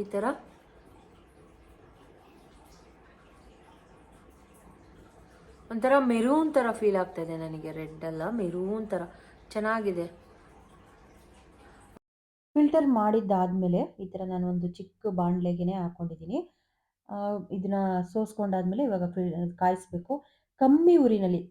ಈ ಥರ ಒಂಥರ ಮೆರೂನ್ ಥರ ಫೀಲ್ ಆಗ್ತಾಯಿದೆ ನನಗೆ, ರೆಡ್ ಅಲ್ಲ, ಮೆರೂನ್ ಥರ ಚೆನ್ನಾಗಿದೆ. ಫಿಲ್ಟರ್ ಮಾಡಿದ್ದಾದಮೇಲೆ ಈ ಥರ ನಾನು ಒಂದು ಚಿಕ್ಕ ಬಾಣಲೆಗೆ ಹಾಕ್ಕೊಂಡಿದ್ದೀನಿ ಇದನ್ನ ಸೋಸ್ಕೊಂಡಾದ್ಮೇಲೆ ಇವಾಗ ಫಿಲ್ ಕಾಯಿಸ್ಬೇಕು. ಕಮ್ಮಿ ಉರಿನಲ್ಲಿ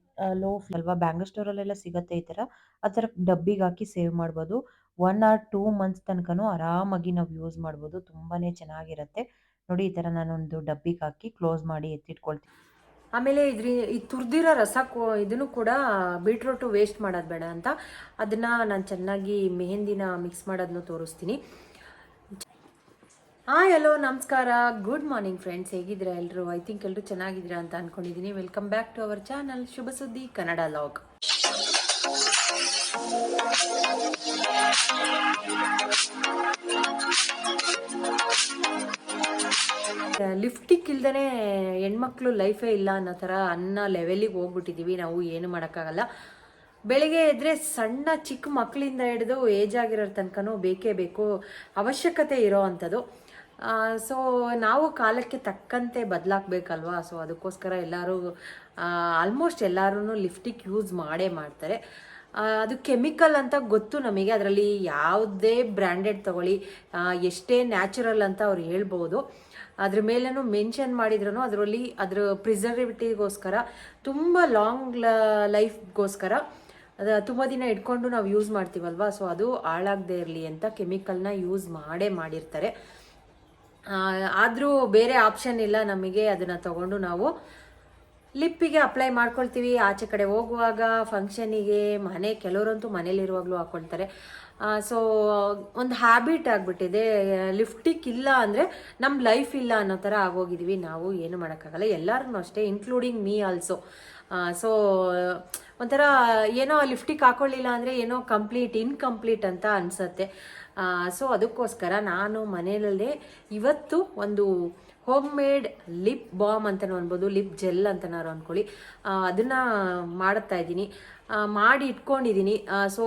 ಲೋ ಅಲ್ವಾ? ಬ್ಯಾಂಗಲ್ ಸ್ಟೋರಲ್ಲೆಲ್ಲ ಸಿಗುತ್ತೆ ಈ ಥರ ಆ ಥರ ಡಬ್ಬಿಗೆ ಹಾಕಿ ಸೇವ್ ಮಾಡ್ಬೋದು. ಒನ್ ಆರ್ ಟೂ ಮಂತ್ಸ್ ತನಕನೂ ಆರಾಮಾಗಿ ನಾವು ಯೂಸ್ ಮಾಡ್ಬೋದು. ತುಂಬಾನೇ ಚೆನ್ನಾಗಿರುತ್ತೆ. ನೋಡಿ ಈ ಥರ ನಾನೊಂದು ಡಬ್ಬಿಗೆ ಹಾಕಿ ಕ್ಲೋಸ್ ಮಾಡಿ ಎತ್ತಿಟ್ಕೊಳ್ತೀನಿ. ಆಮೇಲೆ ಇದ್ರ, ಈ ತುರ್ದಿರೋ ರಸ ಇದನ್ನು ಕೂಡ ಬೀಟ್ರೂಟು ವೇಸ್ಟ್ ಮಾಡೋದು ಬೇಡ ಅಂತ. ಅದನ್ನ ನಾನು ಚೆನ್ನಾಗಿ ಮೆಹಂದಿನ ಮಿಕ್ಸ್ ಮಾಡೋದನ್ನು ತೋರಿಸ್ತೀನಿ. ಹಾಯ್, ಹಲೋ, ನಮಸ್ಕಾರ. ಗುಡ್ ಮಾರ್ನಿಂಗ್ ಫ್ರೆಂಡ್ಸ್ ಹೇಗಿದ್ದೀರಾ ಎಲ್ಲರೂ ಐ ಥಿಂಕ್ ಎಲ್ಲರೂ ಚೆನ್ನಾಗಿದ್ದೀರಾ ಅಂತ ಅನ್ಕೊಂಡಿದ್ದೀನಿ welcome back to our channel Shubha Suddi, Kannada log ಲಿಫ್ಟಿಕ್ ಇಲ್ದೇ ಹೆಣ್ಮಕ್ಳು ಲೈಫೇ ಇಲ್ಲ ಅನ್ನೋ ಥರ ಅನ್ನೋ ಲೆವೆಲಿಗೆ ಹೋಗ್ಬಿಟ್ಟಿದ್ದೀವಿ ನಾವು ಏನು ಮಾಡೋಕ್ಕಾಗಲ್ಲ. ಬೆಳಿಗ್ಗೆ ಎದ್ರೆ ಸಣ್ಣ ಚಿಕ್ಕ ಮಕ್ಕಳಿಂದ ಹಿಡಿದು ಏಜ್ ಆಗಿರೋ ತನಕನೂ ಬೇಕೇ ಬೇಕು. ಅವಶ್ಯಕತೆ ಇರೋ ಅಂಥದ್ದು. ಸೊ ನಾವು ಕಾಲಕ್ಕೆ ತಕ್ಕಂತೆ ಬದಲಾಗಬೇಕಲ್ವಾ? ಸೊ ಅದಕ್ಕೋಸ್ಕರ ಎಲ್ಲರೂ ಆಲ್ಮೋಸ್ಟ್ ಎಲ್ಲರೂ ಲಿಫ್ಟಿಕ್ ಯೂಸ್ ಮಾಡೇ ಮಾಡ್ತಾರೆ. ಅದು ಕೆಮಿಕಲ್ ಅಂತ ಗೊತ್ತು ನಮಗೆ. ಅದರಲ್ಲಿ ಯಾವುದೇ ಬ್ರ್ಯಾಂಡೆಡ್ ತಗೊಳ್ಳಿ ಎಷ್ಟೇ ನ್ಯಾಚುರಲ್ ಅಂತ ಅವ್ರು ಹೇಳ್ಬೋದು. ಅದ್ರ ಮೇಲೇನು ಮೆನ್ಷನ್ ಮಾಡಿದ್ರು ಅದರಲ್ಲಿ ಅದ್ರ ಪ್ರಿಸರ್ವೇಟಿವ್ಗೋಸ್ಕರ ತುಂಬ ಲಾಂಗ್ ಲೈಫ್ಗೋಸ್ಕರ ಅದು ತುಂಬ ದಿನ ಇಟ್ಕೊಂಡು ನಾವು ಯೂಸ್ ಮಾಡ್ತೀವಲ್ವಾ? ಸೊ ಅದು ಹಾಳಾಗದೇ ಇರಲಿ ಅಂತ ಕೆಮಿಕಲ್ನ ಯೂಸ್ ಮಾಡೇ ಮಾಡಿರ್ತಾರೆ. ಆದರೂ ಬೇರೆ ಆಪ್ಷನ್ ಇಲ್ಲ ನಮಗೆ, ಅದನ್ನು ತಗೊಂಡು ನಾವು ಲಿಪ್ಪಿಗೆ ಅಪ್ಲೈ ಮಾಡ್ಕೊಳ್ತೀವಿ. ಆಚೆ ಕಡೆ ಹೋಗುವಾಗ ಫಂಕ್ಷನಿಗೆ ಮನೆ, ಕೆಲವರಂತೂ ಮನೇಲಿರುವಾಗಲೂ ಹಾಕೊಳ್ತಾರೆ. ಸೊ ಒಂದು ಹ್ಯಾಬಿಟ್ ಆಗಿಬಿಟ್ಟಿದೆ. ಲಿಫ್ಟಿಕ್ ಇಲ್ಲ ಅಂದರೆ ನಮ್ಮ ಲೈಫ್ ಇಲ್ಲ ಅನ್ನೋ ಥರ ಆಗೋಗಿದ್ದೀವಿ ನಾವು ಏನು ಮಾಡೋಕ್ಕಾಗಲ್ಲ. ಎಲ್ಲರೂ ಅಷ್ಟೇ ಇನ್ಕ್ಲೂಡಿಂಗ್ ಮೀ ಆಲ್ಸೋ ಸೊ ಒಂಥರ ಏನೋ ಲಿಫ್ಟಿಕ್ ಹಾಕೊಳ್ಳಿಲ್ಲ ಅಂದರೆ ಏನೋ ಕಂಪ್ಲೀಟ್ ಇನ್ಕಂಪ್ಲೀಟ್ ಅಂತ ಅನಿಸತ್ತೆ. ಸೊ ಅದಕ್ಕೋಸ್ಕರ ನಾನು ಮನೆಯಲ್ಲೇ ಇವತ್ತು ಒಂದು ಹೋಮ್ ಮೇಡ್ ಲಿಪ್ ಬಾಮ್ ಅಂತಲೂ ಅನ್ಬೋದು ಲಿಪ್ ಜೆಲ್ ಅಂತನಾರು ಅಂದ್ಕೊಳ್ಳಿ ಅದನ್ನು ಮಾಡುತ್ತಾ ಇದ್ದೀನಿ. ಮಾಡಿ ಇಟ್ಕೊಂಡಿದ್ದೀನಿ. ಸೊ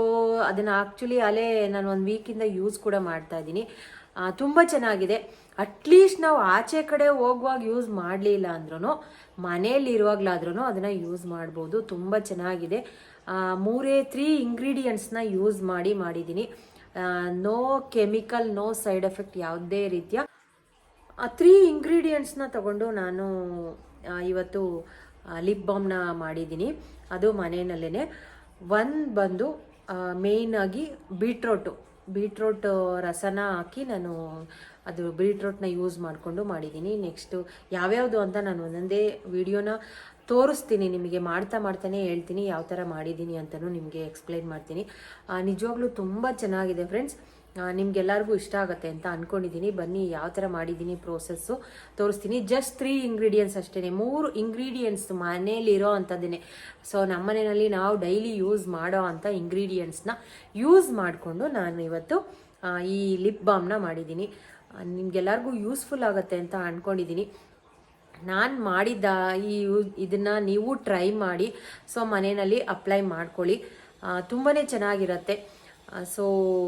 ಅದನ್ನು ಆ್ಯಕ್ಚುಲಿ ಅಲ್ಲೇ ನಾನು ಒಂದು ವೀಕಿಂದ ಯೂಸ್ ಕೂಡ ಮಾಡ್ತಾ ಇದ್ದೀನಿ. ತುಂಬ ಚೆನ್ನಾಗಿದೆ. ಅಟ್ಲೀಸ್ಟ್ ನಾವು ಆಚೆ ಕಡೆ ಹೋಗುವಾಗ ಯೂಸ್ ಮಾಡಲಿಲ್ಲ ಅಂದ್ರೂ ಮನೆಯಲ್ಲಿ ಇರುವಾಗಲಾದ್ರೂ ಅದನ್ನು ಯೂಸ್ ಮಾಡ್ಬೋದು. ತುಂಬ ಚೆನ್ನಾಗಿದೆ. ಮೂರೇ ತ್ರೀ ಇಂಗ್ರೀಡಿಯೆಂಟ್ಸ್ನ ಯೂಸ್ ಮಾಡಿ ಮಾಡಿದ್ದೀನಿ. No chemical no side effect ಯಾವುದೇ ರೀತಿಯ ತ್ರೀ ಇಂಗ್ರೀಡಿಯೆಂಟ್ಸ್ನ ತಗೊಂಡು ನಾನು ಇವತ್ತು ಲಿಪ್ ಬಾಮ್ನ ಮಾಡಿದ್ದೀನಿ. ಅದು ಮನೆಯಲ್ಲೇ. ಒಂದು ಬಂದು ಮೇಯ್ನಾಗಿ ಬೀಟ್ರೋಟು ಬೀಟ್ರೋಟ್ ರಸನ ಹಾಕಿ ನಾನು ಅದು ಬೀಟ್ರೋಟ್ನ ಯೂಸ್ ಮಾಡಿಕೊಂಡು ಮಾಡಿದ್ದೀನಿ. ನೆಕ್ಸ್ಟು ಯಾವ್ಯಾವುದು ಅಂತ ನಾನು ಒಂದೊಂದೇ ವಿಡಿಯೋನ ತೋರಿಸ್ತೀನಿ, ನಿಮಗೆ ಮಾಡ್ತಾ ಮಾಡ್ತಾನೆ ಹೇಳ್ತೀನಿ, ಯಾವ ಥರ ಮಾಡಿದ್ದೀನಿ ಅಂತಲೂ ನಿಮಗೆ ಎಕ್ಸ್ಪ್ಲೈನ್ ಮಾಡ್ತೀನಿ. ನಿಜವಾಗ್ಲೂ ತುಂಬ ಚೆನ್ನಾಗಿದೆ ಫ್ರೆಂಡ್ಸ್ ನಿಮ್ಗೆಲ್ಲರಿಗೂ ಇಷ್ಟ ಆಗುತ್ತೆ ಅಂತ ಅಂದ್ಕೊಂಡಿದ್ದೀನಿ ಬನ್ನಿ, ಯಾವ ಥರ ಮಾಡಿದ್ದೀನಿ ಪ್ರೋಸೆಸ್ಸು ತೋರಿಸ್ತೀನಿ. ಜಸ್ಟ್ ತ್ರೀ ಇಂಗ್ರೀಡಿಯೆಂಟ್ಸ್ ಅಷ್ಟೇ ಮೂರು ಇಂಗ್ರೀಡಿಯೆಂಟ್ಸ್ ಮನೇಲಿರೋ ಅಂಥದ್ದೇ ಸೊ ನಮ್ಮ ಮನೆಯಲ್ಲಿ ನಾವು ಡೈಲಿ ಯೂಸ್ ಮಾಡೋ ಅಂಥ ಇಂಗ್ರೀಡಿಯೆಂಟ್ಸ್ನ ಯೂಸ್ ಮಾಡಿಕೊಂಡು ನಾನು ಇವತ್ತು ಈ ಲಿಪ್ ಬಾಮ್ನ ಮಾಡಿದ್ದೀನಿ ನಿಮ್ಗೆಲ್ಲರಿಗೂ ಯೂಸ್ಫುಲ್ ಆಗುತ್ತೆ ಅಂತ ಅಂದ್ಕೊಂಡಿದ್ದೀನಿ ನಾನು ಮಾಡಿದ ಈ ಇದನ್ನು ನೀವು ಟ್ರೈ ಮಾಡಿ ಸೊ ಮನೆಯಲ್ಲಿ ಅಪ್ಲೈ ಮಾಡ್ಕೊಳ್ಳಿ. ತುಂಬಾ ಚೆನ್ನಾಗಿರತ್ತೆ. ಸೊ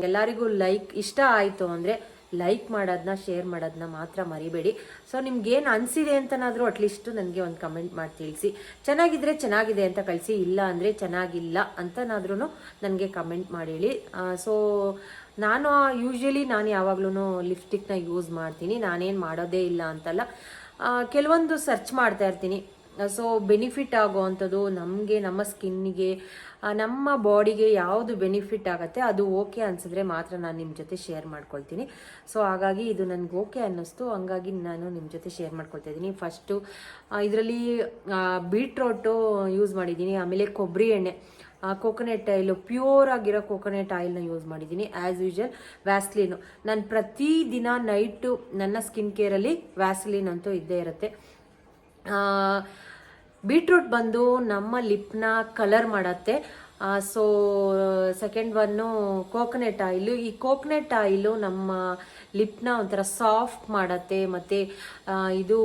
ಎಲ್ಲರಿಗೂ ಲೈಕ್ ಇಷ್ಟ ಆಯಿತು ಅಂದರೆ ಲೈಕ್ ಮಾಡೋದನ್ನ ಶೇರ್ ಮಾಡೋದನ್ನ ಮಾತ್ರ ಮರಿಬೇಡಿ. ಸೊ ನಿಮ್ಗೇನು ಅನಿಸಿದೆ ಅಂತನಾದರೂ ಅಟ್ಲೀಸ್ಟ್ ನನಗೆ ಒಂದು ಕಮೆಂಟ್ ಮಾಡಿ ತಿಳಿಸಿ. ಚೆನ್ನಾಗಿದ್ರೆ ಚೆನ್ನಾಗಿದೆ ಅಂತ ಕಳಿಸಿ, ಇಲ್ಲ ಅಂದರೆ ಚೆನ್ನಾಗಿಲ್ಲ ಅಂತನಾದ್ರೂ ನನಗೆ ಕಮೆಂಟ್ ಮಾಡಿ ಹೇಳಿ ಸೊ ನಾನು ಯೂಶ್ವಲಿ ನಾನು ಯಾವಾಗ್ಲೂ ಲಿಪ್ಸ್ಟಿಕ್ನ ಯೂಸ್ ಮಾಡ್ತೀನಿ. ನಾನೇನು ಮಾಡೋದೇ ಇಲ್ಲ ಅಂತಲ್ಲ. ಕೆಲವೊಂದು ಸರ್ಚ್ ಮಾಡ್ತಾ ಇರ್ತೀನಿ. ಸೊ ಬೆನಿಫಿಟ್ ಆಗೋ ಅಂಥದ್ದು ನಮಗೆ, ನಮ್ಮ ಸ್ಕಿನ್ನಿಗೆ ನಮ್ಮ ಬಾಡಿಗೆ ಯಾವುದು ಬೆನಿಫಿಟ್ ಆಗುತ್ತೆ ಅದು ಓಕೆ ಅನಿಸಿದ್ರೆ ಮಾತ್ರ ನಾನು ನಿಮ್ಮ ಜೊತೆ ಶೇರ್ ಮಾಡ್ಕೊಳ್ತೀನಿ. ಸೊ ಹಾಗಾಗಿ ಇದು ನನಗೆ ಓಕೆ ಅನ್ನಿಸ್ತು. ಹಂಗಾಗಿ ನಾನು ನಿಮ್ಮ ಜೊತೆ ಶೇರ್ ಮಾಡ್ಕೊಳ್ತಾ ಇದ್ದೀನಿ. ಫಸ್ಟು ಇದರಲ್ಲಿ ಬೀಟ್ರೋಟು ಯೂಸ್ ಮಾಡಿದ್ದೀನಿ. ಆಮೇಲೆ ಕೊಬ್ಬರಿ ಎಣ್ಣೆ. ಕೋಕೋನಟ್ ಆಯಿಲು ಪ್ಯೂರ್ ಆಗಿರೋ ಕೋಕೋನೆಟ್ ಆಯಿಲ್ನ ಯೂಸ್ ಮಾಡಿದ್ದೀನಿ ಆ್ಯಸ್ ಯೂಶಲ್ ವ್ಯಾಸ್ಲಿನು ನಾನು ಪ್ರತಿದಿನ ನೈಟು ನನ್ನ ಸ್ಕಿನ್ ಕೇರಲ್ಲಿ ವ್ಯಾಸ್ಲಿನ್ ಅಂತೂ ಇದ್ದೇ ಇರುತ್ತೆ. ಬೀಟ್ರೂಟ್ ಬಂದು ನಮ್ಮ ಲಿಪ್ನ ಕಲರ್ ಮಾಡತ್ತೆ. So second one coconut oil ಈ ಕೋಕೋನೆಟ್ ಆಯಿಲು ನಮ್ಮ ಲಿಪ್ನ ಒಂಥರ ಸಾಫ್ಟ್ ಮಾಡತ್ತೆ, ಮತ್ತು ಇದು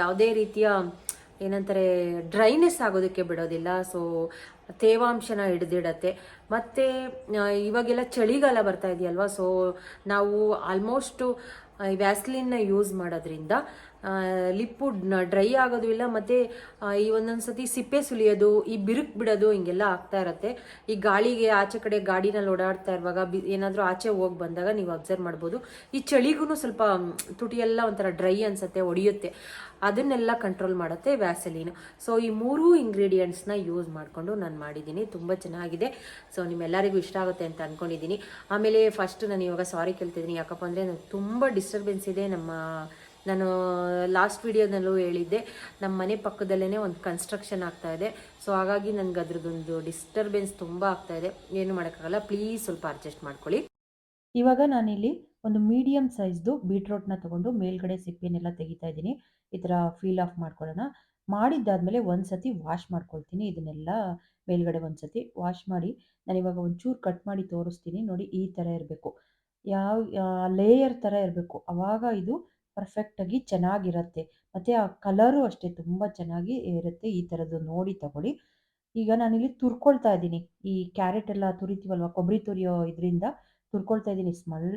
ಯಾವುದೇ ರೀತಿಯ ಏನಂತಾರೆ ಡ್ರೈನೆಸ್ ಆಗೋದಕ್ಕೆ ಬಿಡೋದಿಲ್ಲ. ಸೊ ತೇವಾಂಶನ ಹಿಡಿದಿಡತ್ತೆ. ಮತ್ತು ಇವಾಗೆಲ್ಲ ಚಳಿಗಾಲ ಬರ್ತಾ ಇದೆಯಲ್ವಾ? ಸೊ ನಾವು ಆಲ್ಮೋಸ್ಟು ವ್ಯಾಸ್ಲಿನ್ನ ಯೂಸ್ ಮಾಡೋದ್ರಿಂದ ಲಿಪ್ಪು ಡ್ರೈ ಆಗೋದು ಇಲ್ಲ, ಮತ್ತು ಈ ಒಂದೊಂದು ಸತಿ ಸಿಪ್ಪೆ ಸುಲಿಯೋದು, ಈ ಬಿರುಕು ಬಿಡೋದು ಹಿಂಗೆಲ್ಲ ಆಗ್ತಾ ಇರುತ್ತೆ. ಈ ಗಾಳಿಗೆ ಆಚೆ ಕಡೆ ಗಾಡಿನಲ್ಲಿ ಓಡಾಡ್ತಾ ಇರುವಾಗ ಬಿ, ಏನಾದರೂ ಆಚೆ ಹೋಗಿ ಬಂದಾಗ ನೀವು ಅಬ್ಸರ್ವ್ ಮಾಡ್ಬೋದು. ಈ ಚಳಿಗೂ ಸ್ವಲ್ಪ ತುಟಿಯೆಲ್ಲ ಒಂಥರ ಡ್ರೈ ಅನ್ಸುತ್ತೆ, ಒಡಿಯುತ್ತೆ. ಅದನ್ನೆಲ್ಲ ಕಂಟ್ರೋಲ್ ಮಾಡುತ್ತೆ ವ್ಯಾಸಲೀನು ಸೊ ಈ ಮೂರೂ ಇಂಗ್ರೀಡಿಯೆಂಟ್ಸ್ನ ಯೂಸ್ ಮಾಡಿಕೊಂಡು ನಾನು ಮಾಡಿದ್ದೀನಿ. ತುಂಬ ಚೆನ್ನಾಗಿದೆ. ಸೊ ನಿಮ್ಮೆಲ್ಲರಿಗೂ ಇಷ್ಟ ಆಗುತ್ತೆ ಅಂತ ಅಂದ್ಕೊಂಡಿದ್ದೀನಿ ಆಮೇಲೆ ಫಸ್ಟ್ ನಾನು ಇವಾಗ ಸಾರಿ ಕೇಳ್ತಿದ್ದೀನಿ. ಯಾಕಪ್ಪ ಅಂದರೆ ನನಗೆ ತುಂಬ ಡಿಸ್ಟರ್ಬೆನ್ಸ್ ಇದೆ ನಮ್ಮ ನಾನು ಲಾಸ್ಟ್ ವಿಡಿಯೋದಲ್ಲೂ ಹೇಳಿದ್ದೆ ನಮ್ಮ ಮನೆ ಪಕ್ಕದಲ್ಲೇ ಒಂದು ಕನ್ಸ್ಟ್ರಕ್ಷನ್ ಆಗ್ತಾ ಇದೆ. ಸೊ ಹಾಗಾಗಿ ನನಗೆ ಅದ್ರದ್ದೊಂದು ಡಿಸ್ಟರ್ಬೆನ್ಸ್ ತುಂಬ ಆಗ್ತಾ ಇದೆ. ಏನು ಮಾಡೋಕ್ಕಾಗಲ್ಲ ಪ್ಲೀಸ್ ಸ್ವಲ್ಪ ಅಡ್ಜಸ್ಟ್ ಮಾಡ್ಕೊಳ್ಳಿ. ಇವಾಗ ನಾನಿಲ್ಲಿ ಒಂದು ಮೀಡಿಯಮ್ ಸೈಜ್ದು ಬೀಟ್ರೋಟ್ನ ತೊಗೊಂಡು ಮೇಲ್ಗಡೆ ಸಿಪ್ಪೆನೆಲ್ಲ ತೆಗಿತಾ ಇದ್ದೀನಿ. ಈ ಥರ ಫೀಲ್ ಆಫ್ ಮಾಡ್ಕೊಳ್ಳೋಣ. ಮಾಡಿದ್ದಾದಮೇಲೆ ಒಂದು ಸತಿ ವಾಶ್ ಮಾಡ್ಕೊಳ್ತೀನಿ. ಇದನ್ನೆಲ್ಲ ಮೇಲ್ಗಡೆ ಒಂದು ಸತಿ ವಾಶ್ ಮಾಡಿ ನಾನು ಇವಾಗ ಒಂಚೂರು ಕಟ್ ಮಾಡಿ ತೋರಿಸ್ತೀನಿ. ನೋಡಿ, ಈ ಥರ ಇರಬೇಕು. ಯಾವ ಲೇಯರ್ ಥರ ಇರಬೇಕು. ಆವಾಗ ಇದು ಪರ್ಫೆಕ್ಟಾಗಿ ಚೆನ್ನಾಗಿರುತ್ತೆ. ಮತ್ತು ಆ ಕಲರು ಅಷ್ಟೇ ತುಂಬ ಚೆನ್ನಾಗಿ ಇರುತ್ತೆ ಈ ಥರದ್ದು ನೋಡಿ ತಗೊಳ್ಳಿ. ಈಗ ನಾನಿಲ್ಲಿ ತುರ್ಕೊಳ್ತಾ ಇದ್ದೀನಿ. ಈ ಕ್ಯಾರೆಟ್ ಎಲ್ಲ ತುರಿತೀವಲ್ವ, ಕೊಬ್ಬರಿ ತುರಿಯೋ ಇದರಿಂದ ತುರ್ಕೊಳ್ತಾ ಇದ್ದೀನಿ. ಸ್ಮಲ್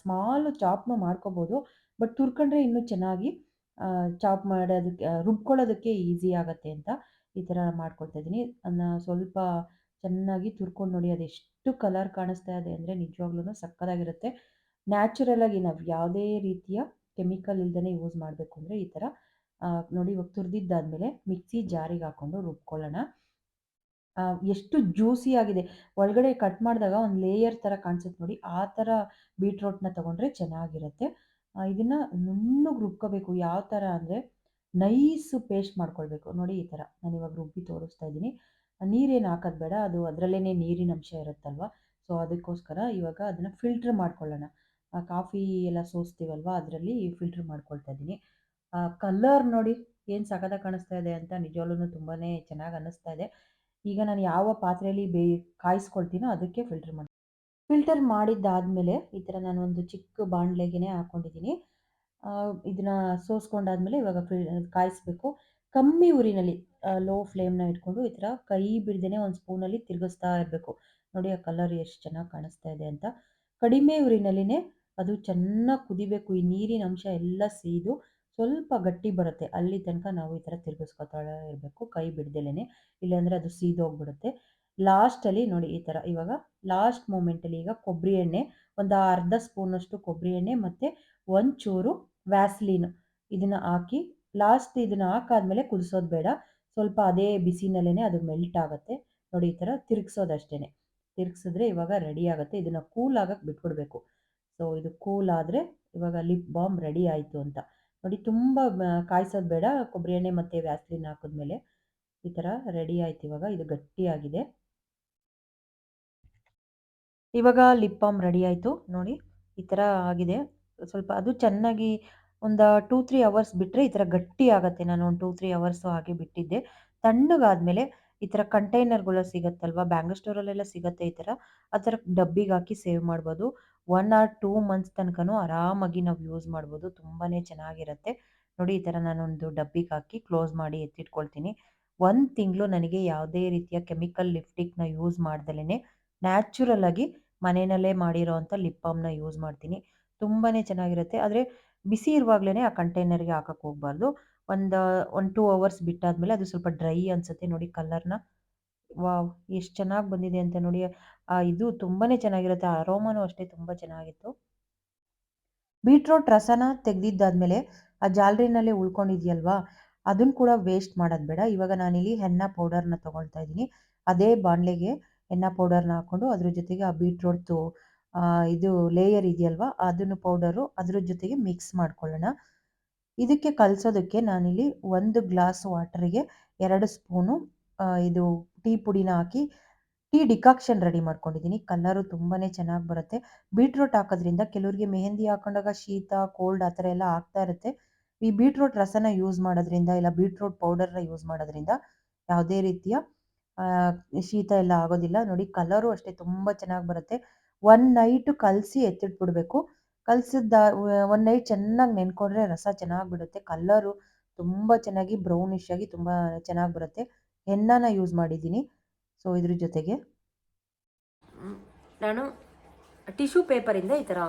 ಸ್ಮಾಲ್ ಚಾಪ್ನು ಮಾಡ್ಕೋಬೋದು. ಬಟ್ ತುರ್ಕೊಂಡ್ರೆ ಇನ್ನೂ ಚೆನ್ನಾಗಿ ಚಾಪ್ ಮಾಡೋದಕ್ಕೆ ರುಬ್ಕೊಳ್ಳೋದಕ್ಕೆ ಈಸಿ ಆಗುತ್ತೆ ಅಂತ ಈ ಥರ ಮಾಡ್ಕೊಳ್ತಾ ಇದ್ದೀನಿ. ಅದನ್ನ ಸ್ವಲ್ಪ ಚೆನ್ನಾಗಿ ತುರ್ಕೊಂಡು ನೋಡಿ, ಅದೆಷ್ಟು ಕಲರ್ ಕಾಣಿಸ್ತಾ ಇದೆ ಅಂದರೆ ನಿಜವಾಗ್ಲೂ ಸಕ್ಕತ್ತಾಗಿರುತ್ತೆ. ನ್ಯಾಚುರಲಾಗಿ ನಾವು ಯಾವುದೇ ರೀತಿಯ ಕೆಮಿಕಲ್ ಇಲ್ದೇ ಯೂಸ್ ಮಾಡಬೇಕು ಅಂದರೆ ಈ ಥರ ನೋಡಿ ಇವಾಗ ತುರಿದಿದ್ದಾದಮೇಲೆ ಮಿಕ್ಸಿ ಜಾರಿಗೆ ಹಾಕ್ಕೊಂಡು ರುಬ್ಕೊಳ್ಳೋಣ. ಎಷ್ಟು ಜ್ಯೂಸಿ ಆಗಿದೆ. ಒಳಗಡೆ ಕಟ್ ಮಾಡಿದಾಗ ಒಂದು ಲೇಯರ್ ಥರ ಕಾಣಿಸುತ್ತೆ ನೋಡಿ, ಆ ಥರ ಬೀಟ್ರೋಟ್ನ ತೊಗೊಂಡ್ರೆ ಚೆನ್ನಾಗಿರುತ್ತೆ. ಇದನ್ನು ನುಣ್ಣಗೆ ರುಬ್ಕೋಬೇಕು. ಯಾವ ಥರ ಅಂದರೆ ನೈಸು ಪೇಸ್ಟ್ ಮಾಡ್ಕೊಳ್ಬೇಕು. ನೋಡಿ ಈ ಥರ ನಾನು ಇವಾಗ ರುಬ್ಬಿ ತೋರಿಸ್ತಾ ಇದ್ದೀನಿ. ನೀರೇನು ಹಾಕೋದು ಬೇಡ. ಅದು ಅದರಲ್ಲೇ ನೀರಿನ ಅಂಶ ಇರುತ್ತಲ್ವ? ಸೊ ಅದಕ್ಕೋಸ್ಕರ ಇವಾಗ ಅದನ್ನು ಫಿಲ್ಟ್ರ್ ಮಾಡ್ಕೊಳ್ಳೋಣ. ಕಾಫಿ ಎಲ್ಲ ಸೋಸ್ತೀವಲ್ವ? ಅದರಲ್ಲಿ ಫಿಲ್ಟ್ರ್ ಮಾಡ್ಕೊಳ್ತಾ ಇದ್ದೀನಿ. ಕಲರ್ ನೋಡಿ ಏನು ಸಖತ್ತಾಗಿ ಕಾಣಿಸ್ತಾ ಇದೆ ಅಂತ ನಿಜವಾಗ್ಲೂ ತುಂಬಾ ಚೆನ್ನಾಗಿ ಅನ್ನಿಸ್ತಾ ಇದೆ. ಈಗ ನಾನು ಯಾವ ಪಾತ್ರೆಯಲ್ಲಿ ಬೇ, ಕಾಯಿಸ್ಕೊಳ್ತೀನೋ ಅದಕ್ಕೆ ಫಿಲ್ಟರ್ ಮಾಡಿ ಫಿಲ್ಟರ್ ಮಾಡಿದ್ದಾದಮೇಲೆ ಈ ಥರ ನಾನು ಒಂದು ಚಿಕ್ಕ ಬಾಣಲೆಗೆ ಹಾಕ್ಕೊಂಡಿದ್ದೀನಿ ಇದನ್ನು ಸೋಸ್ಕೊಂಡಾದ್ಮೇಲೆ ಇವಾಗ ಫಿಲ್ ಕಾಯಿಸ್ಬೇಕು. ಕಮ್ಮಿ ಉರಿನಲ್ಲಿ ಲೋ ಫ್ಲೇಮ್ನ ಇಟ್ಕೊಂಡು ಈ ಥರ ಕೈ ಬಿಡ್ದೇ ಒಂದು ಸ್ಪೂನಲ್ಲಿ ತಿರುಗಿಸ್ತಾ ಇರಬೇಕು. ನೋಡಿ ಆ ಕಲರ್ ಎಷ್ಟು ಚೆನ್ನಾಗಿ ಕಾಣಿಸ್ತಾ ಇದೆ ಅಂತ. ಕಡಿಮೆ ಉರಿನಲ್ಲಿನೇ ಅದು ಚೆನ್ನಾಗಿ ಕುದಿಬೇಕು, ಈ ನೀರಿನ ಅಂಶ ಎಲ್ಲ ಸೀದು ಸ್ವಲ್ಪ ಗಟ್ಟಿ ಬರುತ್ತೆ. ಅಲ್ಲಿ ತನಕ ನಾವು ಈ ಥರ ತಿರುಗಿಸ್ಕೊತಾ ಇರಬೇಕು, ಕೈ ಬಿಡ್ದಲೇ ಇಲ್ಲಾಂದರೆ ಅದು ಸೀದೋಗ್ಬಿಡುತ್ತೆ. ಲಾಸ್ಟಲ್ಲಿ ನೋಡಿ ಈ ಥರ, ಇವಾಗ ಲಾಸ್ಟ್ ಮೂಮೆಂಟಲ್ಲಿ ಈಗ ಕೊಬ್ಬರಿ ಎಣ್ಣೆ, ಒಂದು ಅರ್ಧ ಸ್ಪೂನಷ್ಟು ಕೊಬ್ಬರಿ ಎಣ್ಣೆ ಮತ್ತು ಒಂಚೂರು ವ್ಯಾಸ್ಲೀನು ಇದನ್ನು ಹಾಕಿ, ಲಾಸ್ಟ್ ಇದನ್ನು ಹಾಕಾದ್ಮೇಲೆ ಕುದಿಸೋದು ಬೇಡ. ಸ್ವಲ್ಪ ಅದೇ ಬಿಸಿನಲ್ಲೇ ಅದು ಮೆಲ್ಟ್ ಆಗುತ್ತೆ. ನೋಡಿ ಈ ಥರ ತಿರುಗಿಸೋದಷ್ಟೇ ತಿರುಗಿಸಿದ್ರೆ ಇವಾಗ ರೆಡಿ ಆಗುತ್ತೆ. ಇದನ್ನು ಕೂಲ್ ಆಗಕ್ಕೆ ಬಿಟ್ಬಿಡ್ಬೇಕು. ಸೊ ಇದು ಕೂಲ್ ಆದರೆ ಇವಾಗ ಲಿಪ್ ಬಾಮ್ ರೆಡಿ ಆಯಿತು ಅಂತ. ನೋಡಿ ತುಂಬ ಕಾಯಿಸೋದು ಬೇಡ. ಕೊಬ್ಬರಿ ಎಣ್ಣೆ ಮತ್ತು ವ್ಯಾಸ್ಲಿನ್ ಹಾಕಿದ್ಮೇಲೆ ಈ ಥರ ರೆಡಿ ಆಯ್ತು ಇವಾಗ. ಇದು ಗಟ್ಟಿಯಾಗಿದೆ. ಇವಾಗ ಲಿಪ್ ಬಾಮ್ ರೆಡಿ ಆಯಿತು. ನೋಡಿ ಈ ಥರ ಆಗಿದೆ. ಸ್ವಲ್ಪ ಅದು ಚೆನ್ನಾಗಿ ಒಂದು ಟೂ ತ್ರೀ ಅವರ್ಸ್ ಬಿಟ್ಟರೆ ಈ ಥರ ಗಟ್ಟಿ ಆಗುತ್ತೆ. ನಾನು ಒಂದು ಟೂ ತ್ರೀ ಅವರ್ಸು ಹಾಗೆ ಬಿಟ್ಟಿದ್ದೆ. ತಣ್ಣಗಾದ್ಮೇಲೆ ಈ ಥರ ಕಂಟೈನರ್ಗಳು ಸಿಗತ್ತಲ್ವ? ಬ್ಯಾಂಗಲ್ ಸ್ಟೋರಲ್ಲೆಲ್ಲ ಸಿಗುತ್ತೆ ಈ ಥರ ಆ ಥರ ಡಬ್ಬಿಗೆ ಹಾಕಿ ಸೇವ್ ಮಾಡ್ಬೋದು. ಒನ್ ಆರ್ ಟೂ ಮಂತ್ಸ್ ತನಕನೂ ಆರಾಮಾಗಿ ನಾವು ಯೂಸ್ ಮಾಡ್ಬೋದು ತುಂಬಾ ಚೆನ್ನಾಗಿರುತ್ತೆ. ನೋಡಿ, ಈ ಥರ ನಾನೊಂದು ಡಬ್ಬಿಗೆ ಹಾಕಿ ಕ್ಲೋಸ್ ಮಾಡಿ ಎತ್ತಿಟ್ಕೊಳ್ತೀನಿ. ಒಂದು ತಿಂಗಳು ನನಗೆ ಯಾವುದೇ ರೀತಿಯ ಕೆಮಿಕಲ್ ಲಿಪ್ಟಿಕ್ನ ಯೂಸ್ ಮಾಡ್ದಲೇ ನ್ಯಾಚುರಲ್ ಆಗಿ ಮನೆಯಲ್ಲೇ ಮಾಡಿರೋ ಅಂಥ ಲಿಪ್ ಬಾಮ್ನ ಯೂಸ್ ಮಾಡ್ತೀನಿ. ತುಂಬಾ ಚೆನ್ನಾಗಿರುತ್ತೆ. ಆದರೆ ಬಿಸಿ ಇರುವಾಗಲೇ ಆ ಕಂಟೈನರ್ಗೆ ಹಾಕಕ್ಕೆ ಹೋಗಬಾರ್ದು. ಒಂದು ಒನ್ ಟೂ ಅವರ್ಸ್ ಬಿಟ್ಟಾದ್ಮೇಲೆ ಅದು ಸ್ವಲ್ಪ ಡ್ರೈ ಅನಿಸುತ್ತೆ. ನೋಡಿ ಕಲರ್ನ ವಾವ್, ಎಷ್ಟು ಚೆನ್ನಾಗಿ ಬಂದಿದೆ ಅಂತ ನೋಡಿ. ಆ, ಇದು ತುಂಬಾನೇ ಚೆನ್ನಾಗಿರುತ್ತೆ. ಆ ಅರೋಮಾನು ಅಷ್ಟೇ ತುಂಬ ಚೆನ್ನಾಗಿತ್ತು. ಬೀಟ್ರೋಟ್ ರಸನ ತೆಗೆದಿದ್ದಾದ್ಮೇಲೆ ಆ ಜಾಲರಿನಲ್ಲೇ ಉಳ್ಕೊಂಡಿದ್ಯಲ್ವಾ ಅದನ್ನ ಕೂಡ ವೇಸ್ಟ್ ಮಾಡೋದು ಬೇಡ. ಇವಾಗ ನಾನಿಲ್ಲಿ ಹೆನ್ನ ಪೌಡರ್ನ ತಗೊಳ್ತಾ ಇದ್ದೀನಿ. ಅದೇ ಬಾಣಲೆಗೆ ಹೆನ್ನ ಪೌಡರ್ನ ಹಾಕೊಂಡು ಅದ್ರ ಜೊತೆಗೆ ಆ ಬೀಟ್ರೋಟ್ದು ಇದು ಲೇಯರ್ ಇದೆಯಲ್ವಾ, ಅದನ್ನು ಪೌಡರು ಅದ್ರ ಜೊತೆಗೆ ಮಿಕ್ಸ್ ಮಾಡ್ಕೊಳ್ಳೋಣ. ಇದಕ್ಕೆ ಕಲಸೋದಕ್ಕೆ ನಾನಿಲ್ಲಿ ಒಂದು ಗ್ಲಾಸ್ ವಾಟರಿಗೆ ಎರಡು ಸ್ಪೂನು ಇದು ಟೀ ಪುಡಿನ ಹಾಕಿ, ಟೀ ಡಿಕಾಕ್ಷನ್ ರೆಡಿ ಮಾಡ್ಕೊಂಡಿದ್ದೀನಿ. ಕಲರು ತುಂಬಾ ಚೆನ್ನಾಗಿ ಬರುತ್ತೆ. ಬೀಟ್ರೋಟ್ ಹಾಕೋದ್ರಿಂದ ಕೆಲವರಿಗೆ ಮೆಹಂದಿ ಹಾಕೊಂಡಾಗ ಶೀತ, ಕೋಲ್ಡ್ ಆ ಥರ ಎಲ್ಲ ಆಗ್ತಾ ಇರುತ್ತೆ. ಈ ಬೀಟ್ರೋಟ್ ರಸನ ಯೂಸ್ ಮಾಡೋದ್ರಿಂದ ಇಲ್ಲ ಬೀಟ್ರೋಟ್ ಪೌಡರ್ನ ಯೂಸ್ ಮಾಡೋದ್ರಿಂದ ಯಾವುದೇ ರೀತಿಯ ಶೀತ ಎಲ್ಲ ಆಗೋದಿಲ್ಲ. ನೋಡಿ ಕಲರು ಅಷ್ಟೇ ತುಂಬ ಚೆನ್ನಾಗಿ ಬರುತ್ತೆ. ಒನ್ ನೈಟ್ ಕಲಸಿ ಎತ್ತಿಟ್ಬಿಡ್ಬೇಕು. ಕಲಸಿದ್ದ, ಒನ್ ನೈಟ್ ಚೆನ್ನಾಗಿ ನೆನ್ಕೊಂಡ್ರೆ ರಸ ಚೆನ್ನಾಗಿ ಬಿಡುತ್ತೆ. ಕಲ್ಲರು ತುಂಬ ಚೆನ್ನಾಗಿ ಬ್ರೌನಿಶ್ ಆಗಿ ತುಂಬ ಚೆನ್ನಾಗಿ ಬರುತ್ತೆ. ಹೆಣ್ಣನ್ನು ಯೂಸ್ ಮಾಡಿದ್ದೀನಿ. ಸೊ ಇದ್ರ ಜೊತೆಗೆ ನಾನು ಟಿಶ್ಯೂ ಪೇಪರಿಂದ ಈ ಥರ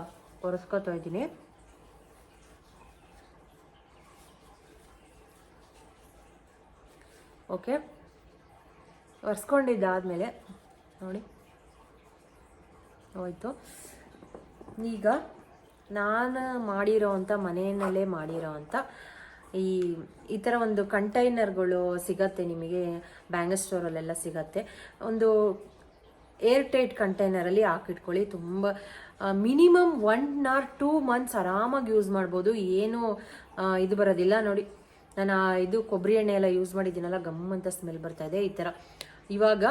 ಒರೆಸ್ಕೋತಾ ಇದ್ದೀನಿ. ಓಕೆ ಒರೆಸ್ಕೊಂಡಿದ್ದಾದಮೇಲೆ ನೋಡಿ. ಹೋಯ್ತು. ಈಗ ನಾನು ಮಾಡಿರೋ ಅಂಥ ಮನೆಯಲ್ಲೇ ಮಾಡಿರೋ ಅಂಥ ಈ ಈ ಥರ ಒಂದು ಕಂಟೈನರ್ಗಳು ಸಿಗತ್ತೆ ನಿಮಗೆ ಬ್ಯಾಂಗಲ್ ಸ್ಟೋರಲ್ಲೆಲ್ಲ ಸಿಗತ್ತೆ. ಒಂದು ಏರ್ ಟೈಟ್ ಕಂಟೈನರಲ್ಲಿ ಹಾಕಿಟ್ಕೊಳ್ಳಿ, ತುಂಬ minimum one or two months ಆರಾಮಾಗಿ ಯೂಸ್ ಮಾಡ್ಬೋದು. ಏನು ಇದು ಬರೋದಿಲ್ಲ. ನೋಡಿ, ನಾನು ಇದು ಕೊಬ್ಬರಿ ಎಣ್ಣೆ ಎಲ್ಲ ಯೂಸ್ ಮಾಡಿದ್ದೀನಲ್ಲ, ಗಮ್ ಅಂತ ಸ್ಮೆಲ್ ಬರ್ತಾ ಇದೆ ಈ ಥರ ಇವಾಗ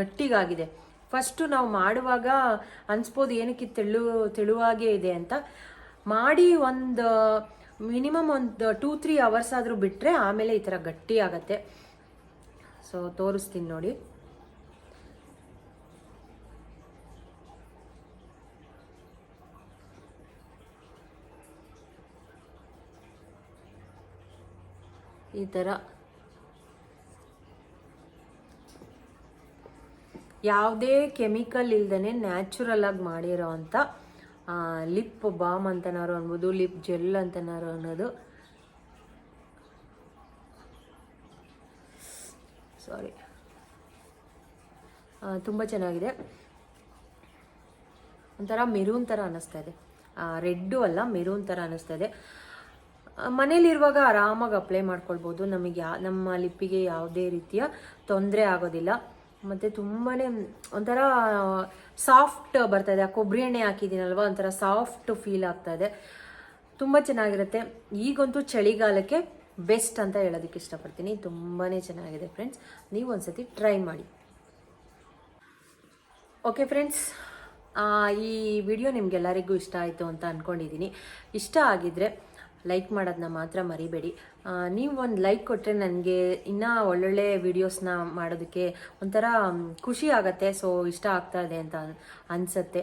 ಗಟ್ಟಿಗಾಗಿದೆ. ಫಸ್ಟು ನಾವು ಮಾಡುವಾಗ ಅನ್ಸ್ಬೋದು ಏನಕ್ಕೆ ತೆಳು, ತೆಳುವಾಗೇ ಇದೆ ಅಂತ. ಮಾಡಿ ಒಂದು ಮಿನಿಮಮ್ ಒಂದು ಟೂ, ತ್ರೀ ಅವರ್ಸ್ ಆದರೂ ಬಿಟ್ಟರೆ ಆಮೇಲೆ ಈ ಥರ ಗಟ್ಟಿ ಆಗತ್ತೆ. ಸೊ ತೋರಿಸ್ತೀನಿ ನೋಡಿ. ಈ ಥರ. ಯಾವುದೇ ಕೆಮಿಕಲ್ ಇಲ್ದೇ ನ್ಯಾಚುರಲ್ ಆಗಿ ಮಾಡಿರೋ ಅಂಥ ಲಿಪ್ ಬಾಮ್ ಅಂತನಾರು ಅನ್ಬೋದು, ಲಿಪ್ ಜೆಲ್ ಅಂತನಾರು ಅನ್ನೋದು. ಸಾರಿ ತುಂಬ ಚೆನ್ನಾಗಿದೆ. ಒಂಥರ ಮೆರೂನ್ ಥರ ಅನ್ನಿಸ್ತಾ ಇದೆ. ರೆಡ್ಡು ಅಲ್ಲ, ಮೆರೂನ್ ಥರ ಅನ್ನಿಸ್ತಾ ಇದೆ. ಮನೇಲಿರುವಾಗ ಆರಾಮಾಗಿ ಅಪ್ಲೈ ಮಾಡ್ಕೊಳ್ಬೋದು. ನಮಗೆ ಯಾ, ನಮ್ಮ ಲಿಪ್ಪಿಗೆ ಯಾವುದೇ ರೀತಿಯ ತೊಂದರೆ ಆಗೋದಿಲ್ಲ. ಮತ್ತು ತುಂಬಾ ಒಂಥರ ಸಾಫ್ಟ್ ಬರ್ತಾ ಇದೆ. ಆ ಕೊಬ್ಬರಿ ಎಣ್ಣೆ ಹಾಕಿದ್ದೀನಲ್ವ? ಒಂಥರ ಸಾಫ್ಟ್ ಫೀಲ್ ಆಗ್ತಾ ಇದೆ. ತುಂಬ ಚೆನ್ನಾಗಿರುತ್ತೆ. ಈಗಂತೂ ಚಳಿಗಾಲಕ್ಕೆ ಬೆಸ್ಟ್ ಅಂತ ಹೇಳೋದಕ್ಕೆ ಇಷ್ಟಪಡ್ತೀನಿ. ತುಂಬಾ ಚೆನ್ನಾಗಿದೆ ಫ್ರೆಂಡ್ಸ್ ನೀವು ಒಂದ್ಸತಿ ಟ್ರೈ ಮಾಡಿ. ಓಕೆ ಫ್ರೆಂಡ್ಸ್ ಈ ವಿಡಿಯೋ ನಿಮ್ಗೆಲ್ಲರಿಗೂ ಇಷ್ಟ ಆಯಿತು ಅಂತ ಅಂದ್ಕೊಂಡಿದ್ದೀನಿ ಇಷ್ಟ ಆಗಿದ್ರೆ ಲೈಕ್ ಮಾಡೋದನ್ನ ಮಾತ್ರ ಮರಿಬೇಡಿ. ನೀವು ಒಂದು ಲೈಕ್ ಕೊಟ್ಟರೆ ನನಗೆ ಇನ್ನೂ ಒಳ್ಳೊಳ್ಳೆ ವೀಡಿಯೋಸ್ನ ಮಾಡೋದಕ್ಕೆ ಒಂಥರ ಖುಷಿ ಆಗುತ್ತೆ. ಸೊ ಇಷ್ಟ ಆಗ್ತಾ ಇದೆ ಅಂತ ಅನಿಸುತ್ತೆ.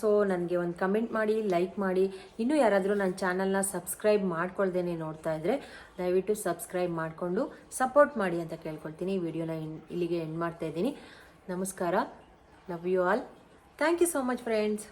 ಸೊ ನನಗೆ ಒಂದು ಕಮೆಂಟ್ ಮಾಡಿ ಲೈಕ್ ಮಾಡಿ. ಇನ್ನೂ ಯಾರಾದರೂ ನನ್ನ ಚಾನಲ್ನ ಸಬ್ಸ್ಕ್ರೈಬ್ ಮಾಡ್ಕೊಳ್ದೇನೆ ನೋಡ್ತಾ ಇದ್ದರೆ ದಯವಿಟ್ಟು ಸಬ್ಸ್ಕ್ರೈಬ್ ಮಾಡಿಕೊಂಡು ಸಪೋರ್ಟ್ ಮಾಡಿ ಅಂತ ಕೇಳ್ಕೊಳ್ತೀನಿ. ವಿಡಿಯೋನ ಇಲ್ಲಿಗೆ ಎಂಡ್ ಮಾಡ್ತಾ ಇದ್ದೀನಿ. ನಮಸ್ಕಾರ. Love you all thank you so much friends